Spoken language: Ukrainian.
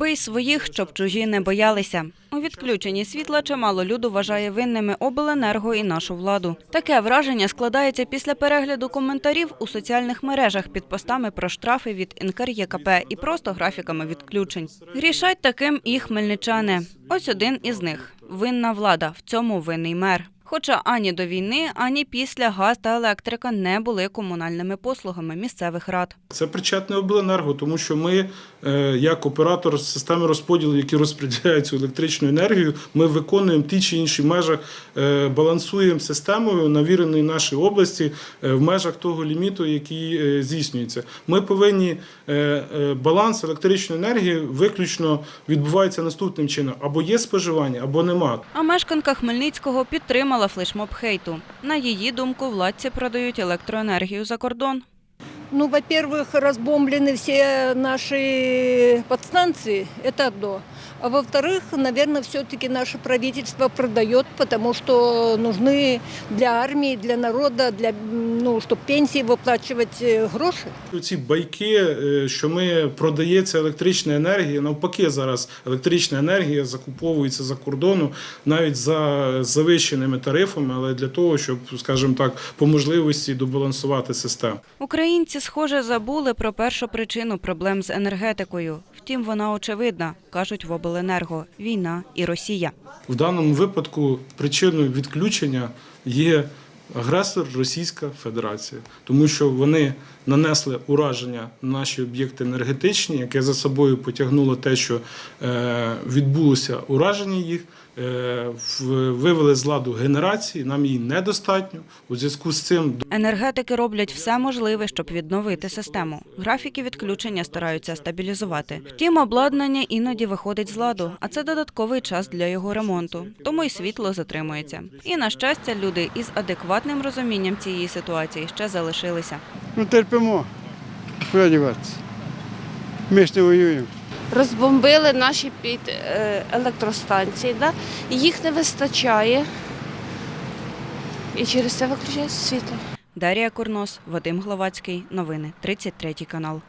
Бий своїх, щоб чужі не боялися. У відключенні світла чимало люду вважає винними обленерго і нашу владу. Таке враження складається після перегляду коментарів у соціальних мережах під постами про штрафи від НКРЄКП і просто графіками відключень. Грішать таким і хмельничани. Ось один із них винна влада. В цьому винний мер. Хоча ані до війни, ані після газ та електрика не були комунальними послугами місцевих рад. Це причетне обленерго, тому що ми, е, як оператор системи розподілу, які розподіляють цю електричну енергію, ми виконуємо ті чи інші межах, е, балансуємо системою навіреної нашій області е, в межах того ліміту, який здійснюється. Ми повинні баланс електричної енергії виключно відбувається наступним чином: або є споживання, або нема. А мешканка Хмельницького підтримала флешмоб хейту. На її думку, владці продають електроенергію за кордон. Ну, во-первых, разбомблены все наши подстанции, это одно. А во-вторых, наверное, все-таки наше правительство продает, потому что нужны для армии, для народа, для, м, ну, чтобы пенсии выплачивать э, гроши. Ці байки, е, що ми продається електрична енергія, навпаки, зараз електрична енергія закуповується за кордону навіть за завищеними тарифами, але для того, щоб, скажімо так, по можливості добалансувати систему. Українці, схоже, забули про першу причину проблем з енергетикою. Втім, вона очевидна, кажуть в обленерго – війна і Росія. В даному випадку причиною відключення є агресор Російська Федерація, тому що вони нанесли ураження на наші об'єкти енергетичні, яке за собою потягнуло те, що е, відбулося ураження їх. е, Вивели з ладу генерації, нам її недостатньо. У зв'язку з цим Енергетики роблять все можливе, щоб відновити систему. Графіки відключення стараються стабілізувати. Втім, обладнання іноді виходить з ладу, а це додатковий час для його ремонту. Тому й світло затримується. І на щастя, люди із адекватним розумінням цієї ситуації ще залишилися. Ну терпимо. Куди діватися? Ми ж не воюємо. розбомбили наші під е, електростанції, да? їх не вистачає. І через це виключають світло. Дарія Курнос, Вадим Гловацький. Новини 33 канал.